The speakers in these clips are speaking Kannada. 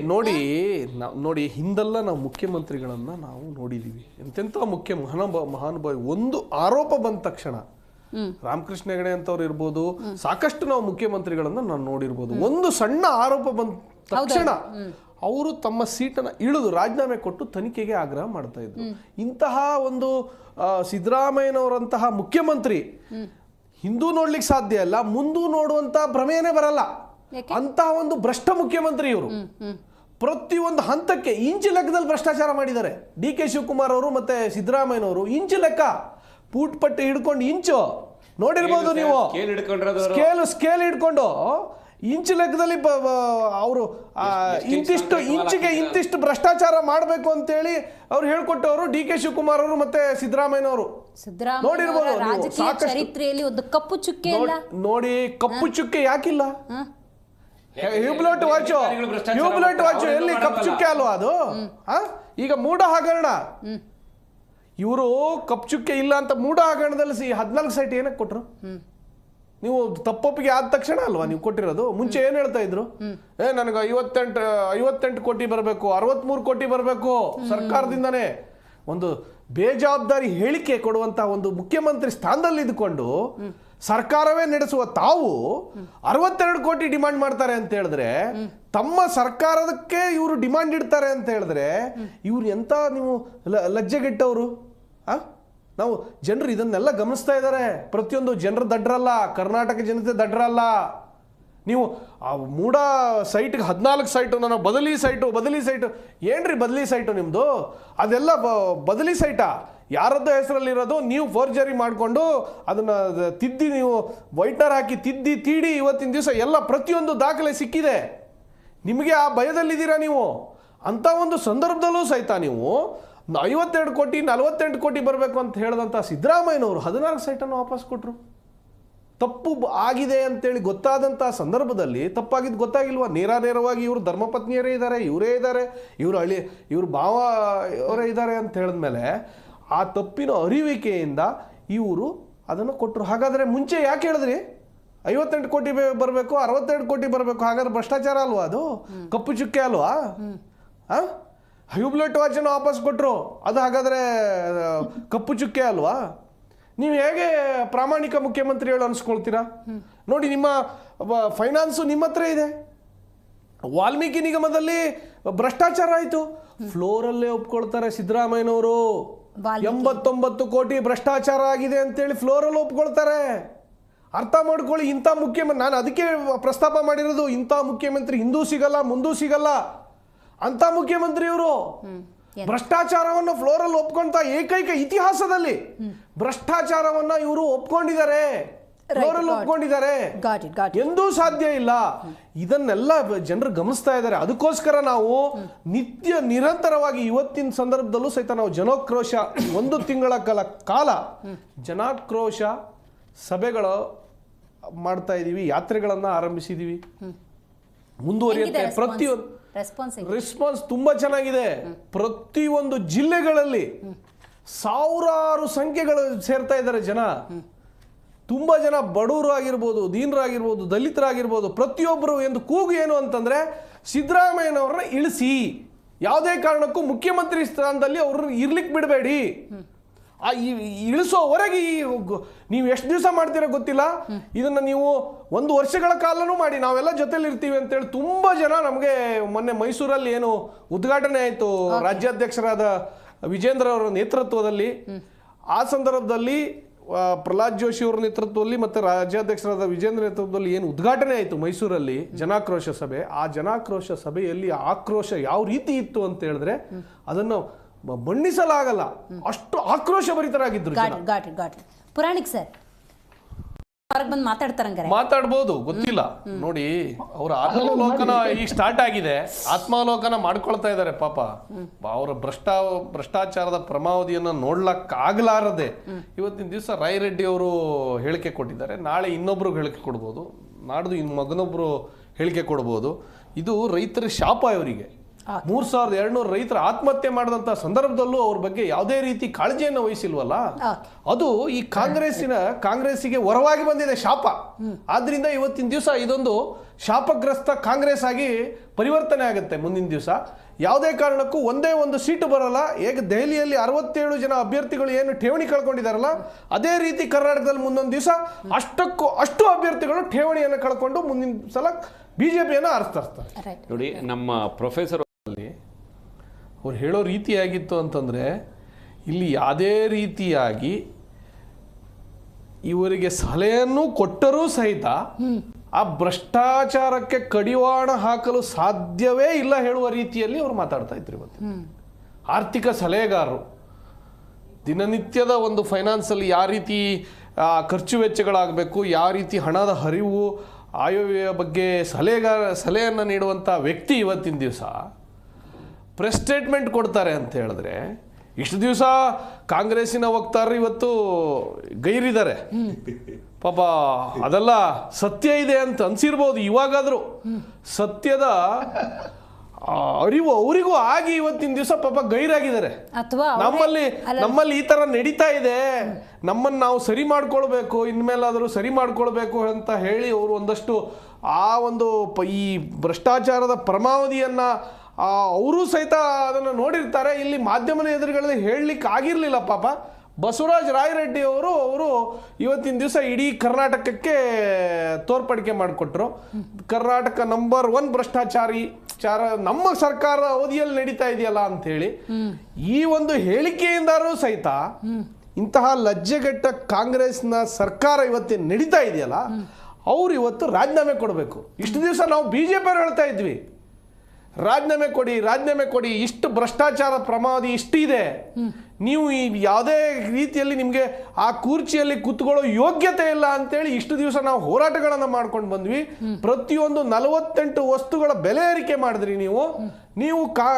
ನೋಡಿ ನಾವು ನೋಡಿ ಹಿಂದೆಲ್ಲ ನಾವು ಮುಖ್ಯಮಂತ್ರಿಗಳನ್ನು ನಾವು ನೋಡಿದ್ದೀವಿ ಎಂತೆಂಥ ಮುಖ್ಯ ಮಹಾನುಭಾವ ಮಹಾನುಭಾವಿ ಒಂದು ಆರೋಪ ಬಂದ ತಕ್ಷಣ ರಾಮಕೃಷ್ಣ ಹೆಗಡೆ ಅಂತವ್ರು ಇರ್ಬೋದು ಸಾಕಷ್ಟು ನಾವು ಮುಖ್ಯಮಂತ್ರಿಗಳನ್ನ ನಾನು ನೋಡಿರ್ಬೋದು. ಒಂದು ಸಣ್ಣ ಆರೋಪ ಬಂದ ತಕ್ಷಣ ಅವರು ತಮ್ಮ ಸೀಟನ್ನ ಇಳಿದು ರಾಜೀನಾಮೆ ಕೊಟ್ಟು ತನಿಖೆಗೆ ಆಗ್ರಹ ಮಾಡ್ತಾ ಇದ್ರು. ಇಂತಹ ಒಂದು ಸಿದ್ದರಾಮಯ್ಯನವರಂತಹ ಮುಖ್ಯಮಂತ್ರಿ ಹಿಂದೂ ನೋಡ್ಲಿಕ್ಕೆ ಸಾಧ್ಯ ಇಲ್ಲ ಮುಂದೂ ನೋಡುವಂತ ಭ್ರಮೆಯೇ ಬರಲ್ಲ. ಅಂತಹ ಒಂದು ಭ್ರಷ್ಟ ಮುಖ್ಯಮಂತ್ರಿ ಇವರು. ಪ್ರತಿಯೊಂದು ಹಂತಕ್ಕೆ ಇಂಚು ಲೆಕ್ಕದಲ್ಲಿ ಭ್ರಷ್ಟಾಚಾರ ಮಾಡಿದ್ದಾರೆ. ಡಿ ಕೆ ಶಿವಕುಮಾರ್ ಅವರು ಮತ್ತೆ ಸಿದ್ದರಾಮಯ್ಯನವರು. ಇಂಚು ಲೆಕ್ಕ. ಪೂಟ್ ಪಟ್ಟಿ ಹಿಡ್ಕೊಂಡು ಇಂಚು. ನೋಡಿರ್ಬೋದು ನೀವು. ಸ್ಕೇಲ್ ಸ್ಕೇಲ್ ಸ್ಕೇಲ್ ಹಿಡ್ಕೊಂಡು ಇಂಚು ಲೆಕ್ಕದಲ್ಲಿ ಅವರು ಇಂತಿಷ್ಟು ಇಂಚಿಗೆ ಇಂತಿಷ್ಟು ಭ್ರಷ್ಟಾಚಾರ ಮಾಡಬೇಕು ಅಂತೇಳಿ ಅವ್ರು ಹೇಳ್ಕೊಟ್ಟವರು ಡಿ ಕೆ ಶಿವಕುಮಾರ್ ಅವರು ಮತ್ತೆ ಸಿದ್ದರಾಮಯ್ಯನವರು. ಅವರು ನೋಡಿರ್ಬೋದು ರಾಜಕೀಯ ಚರಿತ್ರೆಯಲ್ಲಿ ಒಂದು ಕಪ್ಪು ಚುಕ್ಕೆ ಇಲ್ಲ ನೋಡಿ ಕಪ್ಪು ಚುಕ್ಕೆ ಯಾಕಿಲ್ಲ? Hublot watch. Hublot watch. ಎಲ್ಲಿ ಕಪ್ ಕಪ್ಪು ಚುಕ್ಕೆ ಅಲ್ವಾ ಅದು? ಆ? ಈಗ ಮೂಡ ಹಗರಣ. ಇವರು ಕಪ್ ಚುಕ್ಕೆ ಇಲ್ಲ ಅಂತ ಮೂಡ ಹಗರಣದಲ್ಲಿ ಸಿ ಹದಿನಾಲ್ಕು ಸೈಟ್ ಏನಕ್ಕೆ ಕೊಟ್ರು? ನೀವು ತಪ್ಪೊಪ್ಪಿಗೆ ಆದ ತಕ್ಷಣ ಅಲ್ವಾ ನೀವು ಕೊಟ್ಟಿರೋದು? ಮುಂಚೆ ಏನ್ ಹೇಳ್ತಾ ಇದ್ರು? ಏ ನನಗೆ ಐವತ್ತೆಂಟು ಐವತ್ತೆಂಟು ಕೋಟಿ ಬರಬೇಕು ಅರವತ್ಮೂರು ಕೋಟಿ ಬರಬೇಕು ಸರ್ಕಾರದಿಂದನೇ. ಒಂದು ಬೇಜವಾಬ್ದಾರಿ ಹೇಳಿಕೆ ಕೊಡುವಂತ ಒಂದು ಮುಖ್ಯಮಂತ್ರಿ ಸ್ಥಾನದಲ್ಲಿ ಇದ್ಕೊಂಡು ಸರ್ಕಾರವೇ ನಡೆಸುವ ತಾವು ಅರವತ್ತೆರಡು ಕೋಟಿ ಡಿಮಾಂಡ್ ಮಾಡ್ತಾರೆ ಅಂತ ಹೇಳಿದ್ರೆ, ತಮ್ಮ ಸರ್ಕಾರದಕ್ಕೆ ಇವರು ಡಿಮಾಂಡ್ ಇಡ್ತಾರೆ ಅಂತ ಹೇಳಿದ್ರೆ, ಇವ್ರು ಎಂತ ನೀವು ಲಜ್ಜೆಗೆಟ್ಟವರು? ಆ? ನಾವು ಜನರು ಇದನ್ನೆಲ್ಲ ಗಮನಿಸ್ತಾ ಇದ್ದಾರೆ. ಪ್ರತಿಯೊಂದು ಜನರು ದಡ್ರಲ್ಲ, ಕರ್ನಾಟಕ ಜನತೆ ದಡ್ರಲ್ಲ. ನೀವು ಆ ಮೂಡ ಸೈಟ್ಗೆ ಹದಿನಾಲ್ಕು ಸೈಟು ನಾನು ಬದಲಿ ಸೈಟು ಬದಲಿ ಸೈಟು. ಏನ್ರಿ ಬದಲಿ ಸೈಟು ನಿಮ್ಮದು ಅದೆಲ್ಲ ಬದಲಿ ಸೈಟಾ? ಯಾರದ್ದು ಹೆಸರಲ್ಲಿರೋದು ನೀವು ಫೋರ್ಜರಿ ಮಾಡಿಕೊಂಡು ಅದನ್ನು ತಿದ್ದಿ ನೀವು, ವೈಟ್ನರ್ ಹಾಕಿ ತಿದ್ದಿ, ತೀಡಿ ಇವತ್ತಿನ ದಿವಸ ಎಲ್ಲ ಪ್ರತಿಯೊಂದು ದಾಖಲೆ ಸಿಕ್ಕಿದೆ. ನಿಮಗೆ ಆ ಭಯದಲ್ಲಿದ್ದೀರಾ ನೀವು? ಅಂಥ ಒಂದು ಸಂದರ್ಭದಲ್ಲೂ ಸಹಿತ ನೀವು ಐವತ್ತೆರಡು ಕೋಟಿ, ನಲವತ್ತೆಂಟು ಕೋಟಿ ಬರಬೇಕು ಅಂತ ಹೇಳಿದಂಥ ಸಿದ್ದರಾಮಯ್ಯನವರು ಹದಿನಾಲ್ಕು ಸೈಟನ್ನು ವಾಪಸ್ ಕೊಟ್ಟರು ತಪ್ಪು ಆಗಿದೆ ಅಂತೇಳಿ ಗೊತ್ತಾದಂಥ ಸಂದರ್ಭದಲ್ಲಿ ತಪ್ಪಾಗಿದ್ದು ಗೊತ್ತಾಗಿಲ್ವಾ? ನೇರ ನೇರವಾಗಿ ಇವರು ಧರ್ಮಪತ್ನಿಯರೇ ಇದ್ದಾರೆ, ಇವರೇ ಇದ್ದಾರೆ, ಇವರು ಹಳ್ಳಿ, ಇವರು ಭಾವ ಅವರೇ ಇದ್ದಾರೆ ಅಂತ ಹೇಳಿದ್ಮೇಲೆ ಆ ತಪ್ಪಿನ ಅರಿವಿಕೆಯಿಂದ ಇವರು ಅದನ್ನು ಕೊಟ್ಟರು. ಹಾಗಾದರೆ ಮುಂಚೆ ಯಾಕೆ ಹೇಳಿದ್ರಿ? ಐವತ್ತೆಂಟು ಕೋಟಿ ಬರಬೇಕು ಅರವತ್ತೆರಡು ಕೋಟಿ ಬರಬೇಕು ಹಾಗಾದ್ರೆ ಭ್ರಷ್ಟಾಚಾರ ಅಲ್ವಾ ಅದು? ಕಪ್ಪು ಚುಕ್ಕೆ ಅಲ್ವಾ? ಆ? ಹ್ಯೂಬ್ಲೆಟ್ ವಾಚನ್ನು ವಾಪಸ್ ಕೊಟ್ಟರು ಅದು ಹಾಗಾದ್ರೆ ಕಪ್ಪು ಚುಕ್ಕೆ ಅಲ್ವಾ? ನೀವು ಹೇಗೆ ಪ್ರಾಮಾಣಿಕ ಮುಖ್ಯಮಂತ್ರಿಗಳು ಅನಿಸ್ಕೊಳ್ತೀರಾ? ನೋಡಿ ನಿಮ್ಮ ಫೈನಾನ್ಸು ನಿಮ್ಮ ಹತ್ರ ಇದೆ. ವಾಲ್ಮೀಕಿ ನಿಗಮದಲ್ಲಿ ಭ್ರಷ್ಟಾಚಾರ ಆಯಿತು. ಫ್ಲೋರಲ್ಲೇ ಒಪ್ಕೊಳ್ತಾರೆ ಸಿದ್ದರಾಮಯ್ಯನವರು. ಎಂಬತ್ತೊಂಬತ್ತು ಕೋಟಿ ಭ್ರಷ್ಟಾಚಾರ ಆಗಿದೆ ಅಂತೇಳಿ ಫ್ಲೋರಲ್ಲಿ ಒಪ್ಕೊಳ್ತಾರೆ. ಅರ್ಥ ಮಾಡ್ಕೊಳ್ಳಿ ಇಂಥ ಮುಖ್ಯಮಂತ್ರಿ ನಾನು ಅದಕ್ಕೆ ಪ್ರಸ್ತಾಪ ಮಾಡಿರೋದು ಇಂಥ ಮುಖ್ಯಮಂತ್ರಿ ಹಿಂದೂ ಸಿಗಲ್ಲ ಮುಂದೂ ಸಿಗಲ್ಲ. ಅಂತ ಮುಖ್ಯಮಂತ್ರಿ ಇವರು ಭ್ರಷ್ಟಾಚಾರವನ್ನು ಫ್ಲೋರಲ್ಲಿ ಒಪ್ಕೊಂತ ಏಕೈಕ ಇತಿಹಾಸದಲ್ಲಿ ಭ್ರಷ್ಟಾಚಾರವನ್ನ ಇವರು ಒಪ್ಕೊಂಡಿದ್ದಾರೆ. It. ಒಪ್ಕೊಂಡಿದ್ದಾರೆ. ಎಂದೂ ಸಾಧ್ಯ ಇಲ್ಲ. ಇದನ್ನೆಲ್ಲ ಜನರು ಗಮನಿಸ್ತಾ ಇದ್ದಾರೆ. ಅದಕ್ಕೋಸ್ಕರ ನಾವು ನಿತ್ಯ ನಿರಂತರವಾಗಿ ಇವತ್ತಿನ ಸಂದರ್ಭದಲ್ಲೂ ಸಹಿತ ನಾವು ಜನೋಕ್ರೋಶ ಒಂದು ತಿಂಗಳ ಕಾಲ ಕಾಲ ಜನಾಕ್ರೋಶ ಸಭೆಗಳು ಮಾಡ್ತಾ ಇದೀವಿ ಯಾತ್ರೆಗಳನ್ನ ಆರಂಭಿಸಿದೀವಿ. ಮುಂದುವರಿಯುತ್ತೆ. ಪ್ರತಿಯೊಂದು ರೆಸ್ಪಾನ್ಸ್ ರೆಸ್ಪಾನ್ಸ್ ತುಂಬಾ ಚೆನ್ನಾಗಿದೆ. ಪ್ರತಿಯೊಂದು ಜಿಲ್ಲೆಗಳಲ್ಲಿ ಸಾವಿರಾರು ಸಂಖ್ಯೆಗಳು ಸೇರ್ತಾ ಇದ್ದಾರೆ ಜನ. ತುಂಬಾ ಜನ ಬಡವರು ಆಗಿರ್ಬೋದು ದೀನರಾಗಿರ್ಬೋದು ದಲಿತರಾಗಿರ್ಬೋದು ಪ್ರತಿಯೊಬ್ಬರು ಎಂದು ಕೂಗು ಏನು ಅಂತಂದರೆ ಸಿದ್ದರಾಮಯ್ಯನವ್ರನ್ನ ಇಳಿಸಿ. ಯಾವುದೇ ಕಾರಣಕ್ಕೂ ಮುಖ್ಯಮಂತ್ರಿ ಸ್ಥಾನದಲ್ಲಿ ಅವ್ರನ್ನ ಇರ್ಲಿಕ್ಕೆ ಬಿಡಬೇಡಿ. ಆ ಇಳಿಸೋವರೆಗೆ ಈ ನೀವು ಎಷ್ಟು ದಿವಸ ಮಾಡ್ತೀರೋ ಗೊತ್ತಿಲ್ಲ. ಇದನ್ನು ನೀವು ಒಂದು ವರ್ಷಗಳ ಕಾಲನೂ ಮಾಡಿ ನಾವೆಲ್ಲ ಜೊತೆಲಿ ಇರ್ತೀವಿ ಅಂತೇಳಿ ತುಂಬ ಜನ ನಮಗೆ ಮೊನ್ನೆ ಮೈಸೂರಲ್ಲಿ ಏನು ಉದ್ಘಾಟನೆ ಆಯಿತು. ರಾಜ್ಯಾಧ್ಯಕ್ಷರಾದ ವಿಜೇಂದ್ರ ಅವರ ನೇತೃತ್ವದಲ್ಲಿ. ಆ ಸಂದರ್ಭದಲ್ಲಿ ಪ್ರಹ್ಲಾದ್ ಜೋಶಿ ಅವರ ನೇತೃತ್ವದಲ್ಲಿ ಮತ್ತೆ ರಾಜ್ಯಾಧ್ಯಕ್ಷರಾದ ವಿಜೇಂದ್ರ ನೇತೃತ್ವದಲ್ಲಿ ಏನು ಉದ್ಘಾಟನೆ ಆಯಿತು ಮೈಸೂರಲ್ಲಿ ಜನಾಕ್ರೋಶ ಸಭೆ. ಆ ಜನಾಕ್ರೋಶ ಸಭೆಯಲ್ಲಿ ಆಕ್ರೋಶ ಯಾವ ರೀತಿ ಇತ್ತು ಅಂತ ಹೇಳಿದ್ರೆ ಅದನ್ನು ಬಣ್ಣಿಸಲಾಗಲ್ಲ. ಅಷ್ಟು ಆಕ್ರೋಶ ಭರಿತರಾಗಿದ್ದರು ಪುರಾಣಿಕ್ ಸರ್ ಬಂದು ಮಾತಾಡ್ತಾರಂಗಾರೆ. ಮಾತಾಡ್ಬೋದು ಗೊತ್ತಿಲ್ಲ. ನೋಡಿ ಅವ್ರ ಆತ್ಮಾವಲೋಕನ ಈಗ ಸ್ಟಾರ್ಟ್ ಆಗಿದೆ. ಆತ್ಮಾವಲೋಕನ ಮಾಡ್ಕೊಳ್ತಾ ಇದ್ದಾರೆ ಪಾಪ. ಅವರ ಭ್ರಷ್ಟ ಭ್ರಷ್ಟಾಚಾರದ ಪ್ರಮಾವಧಿಯನ್ನ ನೋಡ್ಲಕ್ ಆಗ್ಲಾರದೆ ಇವತ್ತಿನ ದಿವಸ ರಾಯ್ ರೆಡ್ಡಿ ಅವರು ಹೇಳಿಕೆ ಕೊಟ್ಟಿದ್ದಾರೆ. ನಾಳೆ ಇನ್ನೊಬ್ರು ಹೇಳಿಕೆ ಕೊಡ್ಬೋದು. ನಾಡ್ದು ಇನ್ ಮಗನೊಬ್ರು ಹೇಳಿಕೆ ಕೊಡ್ಬೋದು. ಇದು ರೈತರ ಶಾಪ ಇವರಿಗೆ. ಮೂರ್ ಸಾವಿರದ ಎರಡ್ನೂರು ರೈತರ ಆತ್ಮಹತ್ಯೆ ಮಾಡಿದಂತ ಸಂದರ್ಭದಲ್ಲೂ ಅವ್ರ ಬಗ್ಗೆ ಯಾವುದೇ ರೀತಿ ಕಾಳಜಿಯನ್ನು ವಹಿಸಿಲ್ವಲ್ಲ? ಅದು ಈ ಕಾಂಗ್ರೆಸ್ಸಿನ ಕಾಂಗ್ರೆಸ್ಸಿಗೆ ಹೊರವಾಗಿ ಬಂದಿದೆ ಶಾಪ. ಆದ್ರಿಂದ ಇವತ್ತಿನ ದಿವಸ ಇದೊಂದು ಶಾಪಗ್ರಸ್ತ ಕಾಂಗ್ರೆಸ್ ಆಗಿ ಪರಿವರ್ತನೆ ಆಗುತ್ತೆ ಮುಂದಿನ ದಿವಸ. ಯಾವುದೇ ಕಾರಣಕ್ಕೂ ಒಂದೇ ಒಂದು ಸೀಟು ಬರಲ್ಲ. ಹೇಗೆ ದೆಹಲಿಯಲ್ಲಿ ಅರವತ್ತೇಳು ಜನ ಅಭ್ಯರ್ಥಿಗಳು ಏನು ಠೇವಣಿ ಕಳ್ಕೊಂಡಿದಾರಲ್ಲ ಅದೇ ರೀತಿ ಕರ್ನಾಟಕದಲ್ಲಿ ಮುಂದೊಂದು ದಿವಸ ಅಷ್ಟಕ್ಕೂ ಅಷ್ಟು ಅಭ್ಯರ್ಥಿಗಳು ಠೇವಣಿಯನ್ನು ಕಳ್ಕೊಂಡು ಮುಂದಿನ ಸಲ ಬಿಜೆಪಿಯನ್ನು ಆರಿಸ್ತಾರೆ ರೈಟ್ ನೋಡಿ ನಮ್ಮ ಪ್ರೊಫೆಸರ್ ಅವ್ರು ಹೇಳೋ ರೀತಿಯಾಗಿತ್ತು ಅಂತಂದರೆ ಇಲ್ಲಿ ಯಾವುದೇ ರೀತಿಯಾಗಿ ಇವರಿಗೆ ಸಲಹೆಯನ್ನು ಕೊಟ್ಟರೂ ಸಹಿತ ಆ ಭ್ರಷ್ಟಾಚಾರಕ್ಕೆ ಕಡಿವಾಣ ಹಾಕಲು ಸಾಧ್ಯವೇ ಇಲ್ಲ ಹೇಳುವ ರೀತಿಯಲ್ಲಿ ಅವ್ರು ಮಾತಾಡ್ತಾ ಇದ್ರು ಇವತ್ತು. ಆರ್ಥಿಕ ಸಲಹೆಗಾರರು ದಿನನಿತ್ಯದ ಒಂದು ಫೈನಾನ್ಸಲ್ಲಿ ಯಾವ ರೀತಿ ಖರ್ಚು ವೆಚ್ಚಗಳಾಗಬೇಕು ಯಾವ ರೀತಿ ಹಣದ ಹರಿವು ಆಯವ್ಯಯ ಬಗ್ಗೆ ಸಲಹೆಗಾರ ಸಲಹೆಯನ್ನು ನೀಡುವಂಥ ವ್ಯಕ್ತಿ ಇವತ್ತಿನ ದಿವಸ ಪ್ರೆಸ್ ಸ್ಟೇಟ್ಮೆಂಟ್ ಕೊಡ್ತಾರೆ ಅಂತ ಹೇಳಿದ್ರೆ ಇಷ್ಟು ದಿವಸ ಕಾಂಗ್ರೆಸ್ಸಿನ ವಕ್ತಾರರು ಇವತ್ತು ಗೈರಿದ್ದಾರೆ. ಪಾಪ ಅದೆಲ್ಲ ಸತ್ಯ ಇದೆ ಅಂತ ಅನ್ಸಿರ್ಬೋದು ಇವಾಗಾದರೂ. ಸತ್ಯದ ಅರಿವು ಅವರಿಗೂ ಆಗಿ ಇವತ್ತಿನ ದಿವಸ ಪಾಪ ಗೈರಾಗಿದ್ದಾರೆ. ಅಥವಾ ನಮ್ಮಲ್ಲಿ ನಮ್ಮಲ್ಲಿ ಈ ತರ ನಡೀತಾ ಇದೆ. ನಮ್ಮನ್ನು ನಾವು ಸರಿ ಮಾಡ್ಕೊಳ್ಬೇಕು ಇನ್ಮೇಲಾದರೂ ಸರಿ ಮಾಡ್ಕೊಳ್ಬೇಕು ಅಂತ ಹೇಳಿ ಅವರು ಒಂದಷ್ಟು ಆ ಒಂದು ಈ ಭ್ರಷ್ಟಾಚಾರದ ಪರಮಾವಧಿಯನ್ನ ಅವರು ಸಹಿತ ಅದನ್ನು ನೋಡಿರ್ತಾರೆ. ಇಲ್ಲಿ ಮಾಧ್ಯಮದ ಎದುರುಗಳಲ್ಲಿ ಹೇಳಲಿಕ್ಕೆ ಆಗಿರಲಿಲ್ಲ ಪಾಪ. ಬಸವರಾಜ್ ರಾಯರೆಡ್ಡಿ ಅವರು ಅವರು ಇವತ್ತಿನ ದಿವಸ ಇಡೀ ಕರ್ನಾಟಕಕ್ಕೆ ತೋರ್ಪಡಿಕೆ ಮಾಡಿಕೊಟ್ರು. ಕರ್ನಾಟಕ ನಂಬರ್ ಒನ್ ಭ್ರಷ್ಟಾಚಾರಿ, ಚಾರ, ನಮ್ಮ ಸರ್ಕಾರ ಅವಧಿಯಲ್ಲಿ ನಡೀತಾ ಇದೆಯಲ್ಲ ಅಂಥೇಳಿ ಈ ಒಂದು ಹೇಳಿಕೆಯಿಂದಾರೂ ಸಹಿತ ಇಂತಹ ಲಜ್ಜೆಗೆಟ್ಟ ಕಾಂಗ್ರೆಸ್ನ ಸರ್ಕಾರ ಇವತ್ತಿನ ನಡೀತಾ ಇದೆಯಲ್ಲ, ಅವ್ರು ಇವತ್ತು ರಾಜೀನಾಮೆ ಕೊಡಬೇಕು. ಇಷ್ಟು ದಿವಸ ನಾವು ಬಿ ಜೆ ಬಿಜೆಪಿ ಹೇಳ್ತಾ ಇದ್ವಿ. ರಾಜೀನಾಮೆ ಕೊಡಿ ರಾಜೀನಾಮೆ ಕೊಡಿ ಇಷ್ಟು ಭ್ರಷ್ಟಾಚಾರ ಪ್ರಮಾದಿ ಇಷ್ಟಿದೆ. ನೀವು ಈ ಯಾವುದೇ ರೀತಿಯಲ್ಲಿ ನಿಮಗೆ ಆ ಕುರ್ಚಿಯಲ್ಲಿ ಕೂತ್ಕೊಳ್ಳೋ ಯೋಗ್ಯತೆ ಇಲ್ಲ ಅಂತೇಳಿ ಇಷ್ಟು ದಿವಸ ನಾವು ಹೋರಾಟಗಳನ್ನು ಮಾಡ್ಕೊಂಡು ಬಂದ್ವಿ. ಪ್ರತಿಯೊಂದು ನಲವತ್ತೆಂಟು ವಸ್ತುಗಳ ಬೆಲೆ ಏರಿಕೆ ಮಾಡಿದ್ರಿ ನೀವು. ನೀವು ಕಾ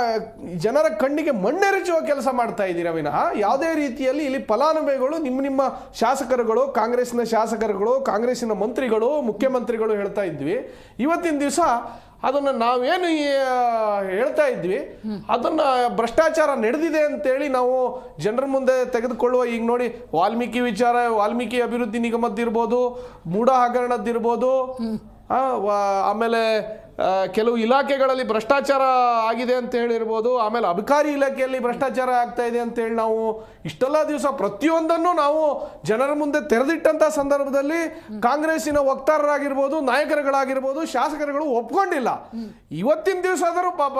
ಜನರ ಕಣ್ಣಿಗೆ ಮಣ್ಣೆರಚುವ ಕೆಲಸ ಮಾಡ್ತಾ ಇದ್ದೀರ ವಿನಃ. ಯಾವುದೇ ರೀತಿಯಲ್ಲಿ ಇಲ್ಲಿ ಫಲಾನುಭವಿಗಳು ನಿಮ್ಮ ನಿಮ್ಮ ಶಾಸಕರುಗಳು ಕಾಂಗ್ರೆಸ್ನ ಶಾಸಕರುಗಳು ಕಾಂಗ್ರೆಸ್ಸಿನ ಮಂತ್ರಿಗಳು ಮುಖ್ಯಮಂತ್ರಿಗಳು ಹೇಳ್ತಾ ಇದ್ವಿ. ಇವತ್ತಿನ ದಿವಸ ಅದನ್ನು ನಾವೇನು ಹೇಳ್ತಾ ಇದ್ವಿ. ಅದನ್ನು ಭ್ರಷ್ಟಾಚಾರ ನಡೆದಿದೆ ಅಂತೇಳಿ ನಾವು ಜನರ ಮುಂದೆ ತೆಗೆದುಕೊಳ್ಳುವ, ಈಗ ನೋಡಿ, ವಾಲ್ಮೀಕಿ ವಿಚಾರ, ವಾಲ್ಮೀಕಿ ಅಭಿವೃದ್ಧಿ ನಿಗಮದ್ದಿರ್ಬೋದು ಮೂಢ ಹಗರಣದ್ದಿರ್ಬೋದು ಆಮೇಲೆ ಕೆಲವು ಇಲಾಖೆಗಳಲ್ಲಿ ಭ್ರಷ್ಟಾಚಾರ ಆಗಿದೆ ಅಂತ ಹೇಳಿರ್ಬೋದು ಆಮೇಲೆ ಅಬಕಾರಿ ಇಲಾಖೆಯಲ್ಲಿ ಭ್ರಷ್ಟಾಚಾರ ಆಗ್ತಾ ಇದೆ ಅಂತ ಹೇಳಿ ನಾವು ಇಷ್ಟೆಲ್ಲ ದಿವಸ ಪ್ರತಿಯೊಂದನ್ನು ನಾವು ಜನರ ಮುಂದೆ ತೆರೆದಿಟ್ಟಂಥ ಸಂದರ್ಭದಲ್ಲಿ ಕಾಂಗ್ರೆಸ್ಸಿನ ವಕ್ತಾರರಾಗಿರ್ಬೋದು ನಾಯಕರುಗಳಾಗಿರ್ಬೋದು ಶಾಸಕರುಗಳು ಒಪ್ಕೊಂಡಿಲ್ಲ. ಇವತ್ತಿನ ದಿವಸ ಆದರೂ ಪಾಪ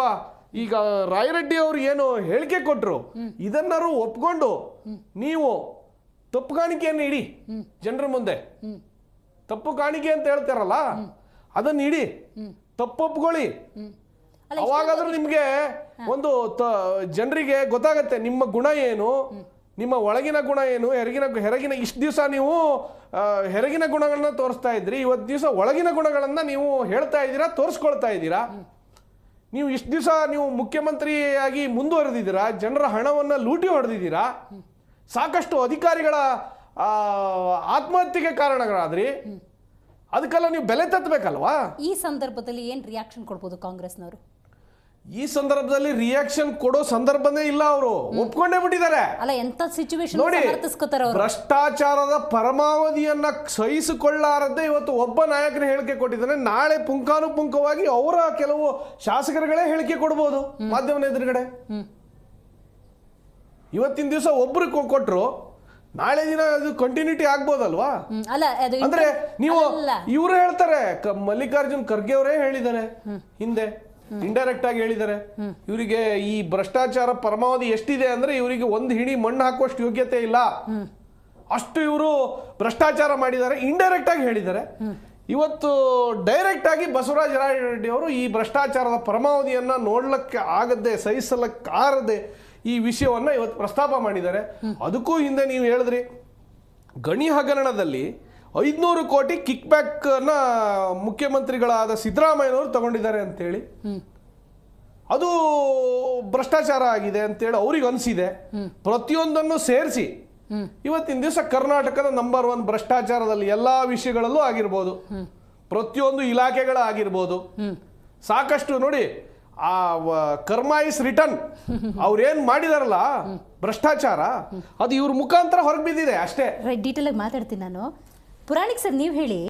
ಈಗ ರಾಯರೆಡ್ಡಿ ಅವರು ಏನು ಹೇಳಿಕೆ ಕೊಟ್ಟರು ಇದನ್ನಾರು ಒಪ್ಕೊಂಡು ನೀವು ತಪ್ಪು ಕಾಣಿಕೆಯನ್ನು ಇಡಿ ಜನರ ಮುಂದೆ. ತಪ್ಪು ಕಾಣಿಕೆ ಅಂತ ಹೇಳ್ತಾರಲ್ಲ ಅದನ್ನ ಇಡಿ. ತಪ್ಪೊಪ್ಕೊಳ್ಳಿ. ಅವಾಗಾದ್ರೂ ನಿಮ್ಗೆ ಒಂದು ಜನರಿಗೆ ಗೊತ್ತಾಗತ್ತೆ ನಿಮ್ಮ ಗುಣ ಏನು ನಿಮ್ಮ ಒಳಗಿನ ಗುಣ ಏನು ಹೆರಗಿನ ಹೆರಗಿನ ಇಷ್ಟು ದಿವಸ ನೀವು ಹೆರಗಿನ ಗುಣಗಳನ್ನ ತೋರಿಸ್ತಾ ಇದ್ರಿ ಇವತ್ತು ದಿವಸ ಒಳಗಿನ ಗುಣಗಳನ್ನ ನೀವು ಹೇಳ್ತಾ ಇದ್ದೀರಾ ತೋರಿಸ್ಕೊಳ್ತಾ ಇದ್ದೀರಾ? ನೀವು ಇಷ್ಟು ದಿವಸ ನೀವು ಮುಖ್ಯಮಂತ್ರಿಯಾಗಿ ಮುಂದುವರೆದಿದ್ದೀರಾ ಜನರ ಹಣವನ್ನು ಲೂಟಿ ಹೊಡೆದಿದ್ದೀರಾ? ಸಾಕಷ್ಟು ಅಧಿಕಾರಿಗಳ ಆತ್ಮಹತ್ಯೆಗೆ ಕಾರಣಗಳಾದ್ರಿ. ಅದಕ್ಕೆಲ್ಲ ನೀವು ಬೆಲೆ ತತ್ತಬೇಕಲ್ವಾ ಈ ಸಂದರ್ಭದಲ್ಲಿ ಏನು ರಿಯಾಕ್ಷನ್ ಕೊಡ್ಬೋದು ಕಾಂಗ್ರೆಸ್ನವರು? ಈ ಸಂದರ್ಭದಲ್ಲಿ ರಿಯಾಕ್ಷನ್ ಕೊಡೋ ಸಂದರ್ಭನೇ ಇಲ್ಲ ಅವರು. ಒಪ್ಕೊಂಡೇ ಬಿಟ್ಟಿದ್ದಾರೆ. ಅಲ್ಲ ಎಂತ ಸಿಚುವೇಶನ್ ನೋಡಿ ಸಮರ್ಥಿಸ್ಕೋತಾರ ಅವರು? ಭ್ರಷ್ಟಾಚಾರದ ಪರಮಾವಧಿಯನ್ನ ಸಹಿಸಿಕೊಳ್ಳಾರದೆ ಇವತ್ತು ಒಬ್ಬ ನಾಯಕನ ಹೇಳಿಕೆ ಕೊಟ್ಟಿದ್ದಾನೆ. ನಾಳೆ ಪುಂಖಾನುಪುಂಖವಾಗಿ ಅವರ ಕೆಲವು ಶಾಸಕರುಗಳೇ ಹೇಳಿಕೆ ಕೊಡ್ಬೋದು ಮಾಧ್ಯಮದ ಎದುರುಗಡೆ. ಇವತ್ತಿನ ದಿವಸ ಒಬ್ರು ಕೊಟ್ಟರು ನಾಳೆ ದಿನ ಅದು ಕಂಟಿನ್ಯೂಟಿ ಆಗ್ಬೋದಲ್ವಾ? ಅಂದ್ರೆ ನೀವು ಇವ್ರು ಹೇಳ್ತಾರೆ ಮಲ್ಲಿಕಾರ್ಜುನ್ ಖರ್ಗೆ ಅವರೇ ಹೇಳಿದ್ದಾರೆ ಹಿಂದೆ ಇಂಡೈರೆಕ್ಟ್ ಆಗಿ ಹೇಳಿದ್ದಾರೆ. ಇವರಿಗೆ ಈ ಭ್ರಷ್ಟಾಚಾರ ಪರಮಾವಧಿ ಎಷ್ಟಿದೆ ಅಂದ್ರೆ ಇವರಿಗೆ ಒಂದು ಹಿಡಿ ಮಣ್ಣು ಹಾಕುವಷ್ಟು ಯೋಗ್ಯತೆ ಇಲ್ಲ. ಅಷ್ಟು ಇವರು ಭ್ರಷ್ಟಾಚಾರ ಮಾಡಿದ್ದಾರೆ ಇಂಡೈರೆಕ್ಟ್ ಆಗಿ ಹೇಳಿದ್ದಾರೆ. ಇವತ್ತು ಡೈರೆಕ್ಟ್ ಆಗಿ ಬಸವರಾಜ ರಾಯರೆಡ್ಡಿ ಅವರು ಈ ಭ್ರಷ್ಟಾಚಾರದ ಪರಮಾವಧಿಯನ್ನ ನೋಡ್ಲಕ್ಕೆ ಆಗದೆ ಸಹಿಸಲಕ್ಕಾರದೆ ಈ ವಿಷಯವನ್ನ ಇವತ್ತು ಪ್ರಸ್ತಾಪ ಮಾಡಿದ್ದಾರೆ. ಅದಕ್ಕೂ ಹಿಂದೆ ನೀವು ಹೇಳಿದ್ರಿ, ಗಣಿ ಹಗರಣದಲ್ಲಿ ಐದುನೂರು ಕೋಟಿ ಕಿಕ್ ಬ್ಯಾಕ್ನ ಮುಖ್ಯಮಂತ್ರಿಗಳಾದ ಸಿದ್ದರಾಮಯ್ಯನವರು ತಗೊಂಡಿದ್ದಾರೆ ಅಂತೇಳಿ. ಅದು ಭ್ರಷ್ಟಾಚಾರ ಆಗಿದೆ ಅಂತೇಳಿ ಅವ್ರಿಗೆ ಅನಿಸಿದೆ. ಪ್ರತಿಯೊಂದನ್ನು ಸೇರಿಸಿ ಇವತ್ತಿನ ದಿವಸ ಕರ್ನಾಟಕದ ನಂಬರ್ ಒನ್ ಭ್ರಷ್ಟಾಚಾರದಲ್ಲಿ ಎಲ್ಲಾ ವಿಷಯಗಳಲ್ಲೂ ಆಗಿರ್ಬೋದು. ಪ್ರತಿಯೊಂದು ಇಲಾಖೆಗಳಾಗಿರ್ಬೋದು. ಸಾಕಷ್ಟು ನೋಡಿ ಆ ಕರ್ಮ ಇಸ್ ರಿಟರ್ನ್. ಅವ್ರೇನ್ ಮಾಡಿದಾರಲ್ಲ, ಭ್ರಷ್ಟಾಚಾರ, ಅದು ಇವ್ರ ಮುಖಾಂತರ ಹೊರಗೆ ಬಿದ್ದಿದೆ, ಅಷ್ಟೇ. ರೈಟ್ ಆಗಿ ಮಾತಾಡ್ತೀನಿ ನಾನು. ಪುರಾಣಿಕ್ ಸರ್, ನೀವು ಹೇಳಿ.